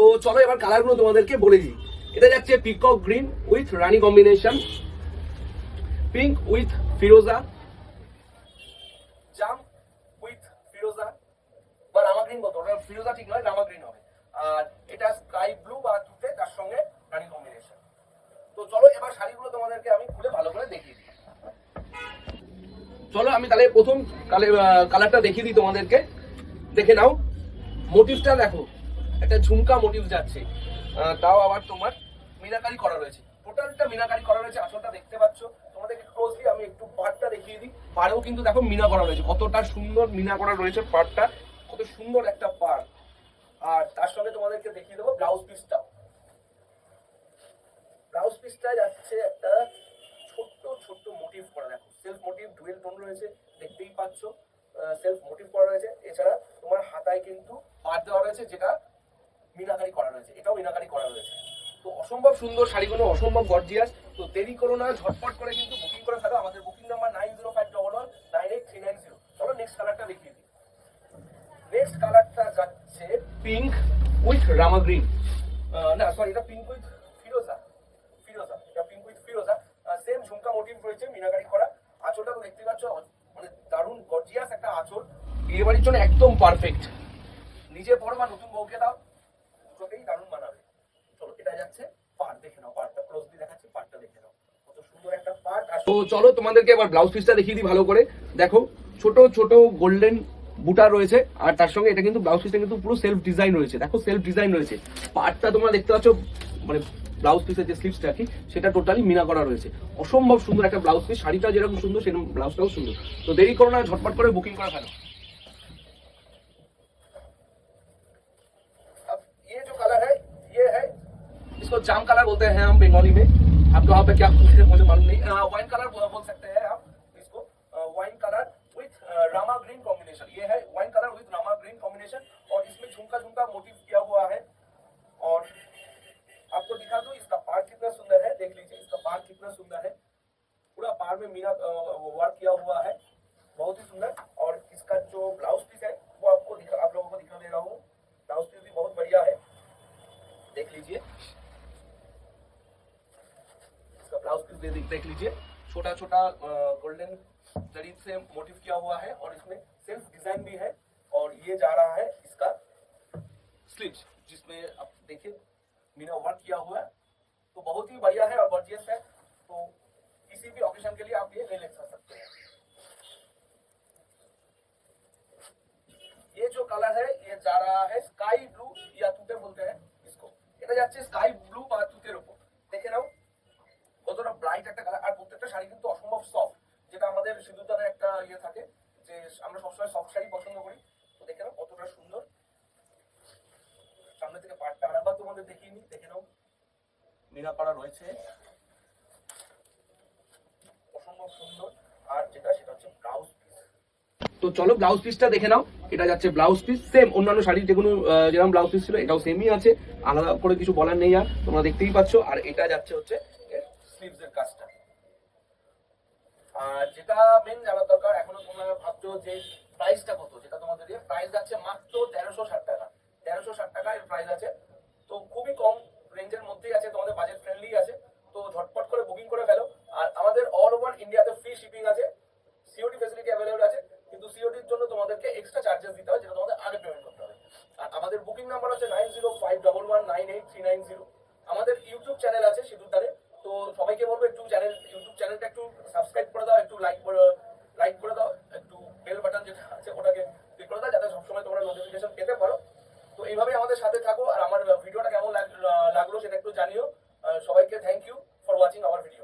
তো চলো এবার কালারগুলো তোমাদেরকে বলে দিই। এটা যাচ্ছে পিকক গ্রিন উইথ রানি কম্বিনেশন পিঙ্ক উইথ ফিরোজা জাম উইথ ফিরোজা বা রামা গ্রিন বলতো ফিরোজা ঠিক নয় রামা গ্রিন হবে। আর এটা স্কাই ব্লু বা তুতে তার সঙ্গে রানি কম্বিনেশন তো চলো এবার শাড়িগুলো তোমাদেরকে আমি খুলে ভালো করে দেখিয়ে দিই। চলো আমি তাহলে প্রথম কালারটা দেখিয়ে দিই তোমাদেরকে। দেখে নাও। মোটিভটা দেখো। একটা ঝুমকা মোটিভ যাচ্ছে। তাও আবার তোমার মিনাকারি করা রয়েছে। টোটালটা মিনাকারি করা রয়েছে, আসলটা দেখতে পাচ্ছ। তোমাদেরকে ক্লোজলি আমি একটু পার্টটা দেখিয়ে দিই। পাড়েও কিন্তু দেখো মিনা করা রয়েছে। কতটা সুন্দর মিনা করা রয়েছে পাড়টা কত সুন্দর একটা পাড়। আর তার সঙ্গে তোমাদেরকে দেখিয়ে দেবো ব্লাউজ পিসটা ব্লাউজ পিসটা যাচ্ছে একটা ছোট্ট ছোট্ট মোটিভ করা। দেখো সেলফ মোটিভ ডুয়েল টোন রয়েছে, দেখতেই পাচ্ছ। সেলফ মোটিভ করা রয়েছে। এছাড়া তোমার হাতায় কিন্তু পাট দেওয়া রয়েছে, যেটা মিনাকারি করা রয়েছে, এটাও মিনাকারি করা রয়েছে। তো অসম্ভব সুন্দর শাড়িগুলো, অসম্ভব গর্জিয়াস। তো দেরি করো না, ঝটপট করে কিন্তু বুকিং করে ফেলো। আমাদের booking number nine zero five double one nine eight three nine zero চলো নেক্সট কালারটা দেখিয়ে দিই। নেক্সট কালারটা যাচ্ছে পিঙ্ক উইথ রামা গ্রিন না সরি এটা পিঙ্ক উইথ ফিরোজা ফিরোজা এটা পিঙ্ক উইথ ফিরোজা সেম ঝুমকা মোটিভ রয়েছে মিনাকারি করা। আঁচলটা তো দেখতে পাচ্ছ মানে দারুণ গর্জিয়াস একটা আঁচল। বিয়ে বাড়ির জন্য একদম পারফেক্ট নিজে পড়ো বা নতুন বউকে দাও দুটোতেই দারুণ মানাবে চলো এটা যাচ্ছে পার্ট দেখে নাও পার্টটা ক্লোজলি দেখাচ্ছি পার্টটা দেখে নাও কত সুন্দর একটা পার্ট তো চলো তোমাদেরকে এবার ব্লাউজ পিসটা দেখিয়ে দিই ভালো করে দেখো ছোট ছোট গোল্ডেন বুটা রয়েছে আর তার সঙ্গে এটা কিন্তু ব্লাউজ পিসটা কিন্তু পুরো সেলফ ডিজাইন রয়েছে দেখো সেলফ ডিজাইন রয়েছে পার্টটা তোমরা দেখতে পাচ্ছ মানে ব্লাউজ পিসের যে স্লিপসটা কি সেটা টোটালি মিনা করা রয়েছে অসম্ভব সুন্দর একটা ব্লাউজ পিস শাড়িটা যেরকম সুন্দর সেরকম ব্লাউজটাও সুন্দর তো দেরি করো না ঝটপট করে বুকিং করা ফেলো अब ये जो कलर है ये है इसको जाम कलर बोलते हैं हम बंगाली में आपके वहाँ पे क्या बोलते हैं, मुझे मालूम नहीं। वाइन कलर बोल सकते हैं आप इसको। वाइन कलर विथ रामा ग्रीन कॉम्बिनेशन ये है वाइन कलर विथ रामा ग्रीन कॉम्बिनेशन और इसमें झुमका झुमका मोटिव किया हुआ है। और आपको दिखा दूँ, इसका पार कितना सुंदर है, देख लीजिए, इसका पार कितना सुंदर है। पूरा पार में मीना वर्क किया हुआ है। बहुत ही सुंदर और इसका जो ब्लाउज पीस है वो आपको दिखा आप लोगों को दिखा दे रहा हूँ ब्लाउज पीस भी बहुत बढ़िया है देख लीजिए इसका ब्लाउज पीस दे- देख लीजिए छोटा छोटा गोल्डन जरी से मोटिव किया हुआ है और इसमें सेल्फ डिजाइन भी है और ये जा रहा है इसका स्लीव्स जिसमें आप देखिए मीना वर्क किया हुआ है तो बहुत ही बढ़िया है और गॉर्जियस है तो किसी भी ऑकेशन के लिए आप ये ले ले सकते हैं ये जो कलर है ये जा रहा है स्काई ब्लू या তুতে বলতে हैं इसको এটা যাচ্ছে স্কাই সিঁদুরদানের একটা ইয়ে থাকে যে আমরা সবসময় সফট শাড়ি পছন্দ করি। তো দেখে নাও কতটা সুন্দর। সামনে থেকে পাটটা আরেকবার তোমাদের দেখিয়ে নিই, দেখে নাও। মিনা রয়েছে। অসম্ভব সুন্দর। আর যেটা, সেটা হচ্ছে ব্লাউজ পিস তো চলো ব্লাউজ পিসটা দেখে নাও। এটা যাচ্ছে ব্লাউজ পিস সেম অন্যান্য শাড়ির যে কোনো যেরকম ব্লাউজ পিস ছিল, এটাও সেমই আছে। আলাদা করে কিছু বলার নেই আর, তোমরা দেখতেই পাচ্ছ। আর এটা যাচ্ছে হচ্ছে স্লিভস কাজটা। আর যেটা মেন জানার দরকার, এখনও তোমরা ভাবছ যে প্রাইসটা কত? যেটা তোমাদের প্রাইস যাচ্ছে মাত্র তেরোশো ষাট টাকা। তেরোশো ষাট টাকা এর প্রাইস আছে। তো খুবই কম রেঞ্জের মধ্যেই আছে, তোমাদের বাজেট ফ্রেন্ডলি আছে। তো ঝটপট করে বুকিং করে ফেলো। আর আমাদের অল ওভার ইন্ডিয়াতে ফ্রি শিপিং আছে। সিওডি ফেসিলিটি অ্যাভেলেবল আছে। কিন্তু সিওডির জন্য তোমাদেরকে এক্সট্রা চার্জেস দিতে হয় যেটা তোমাদের আগে পেমেন্ট করতে হবে। আর আমাদের বুকিং নাম্বার হচ্ছে nine zero five double one nine eight three nine zero আমাদের ইউটিউব চ্যানেল আছে সিঁদুরদারে। তো সবাইকে বলব একটু চ্যানেল ইউটিউব চ্যানেলটা একটু সাবস্ক্রাইব করে দাও, একটু লাইক করে লাইক করে দাও, একটু বেল বাটন যেটা আছে ওটাকে ক্লিক করে দাও, যাতে সবসময় তোমরা নোটিফিকেশন পেতে পারো। তো এইভাবে আমাদের সাথে থাকো, আর আমার ভিডিওটা কেমন লাগল সেটা একটু জানিও। সবাইকে থ্যাংক ইউ ফর ওয়াচিং আমার ভিডিও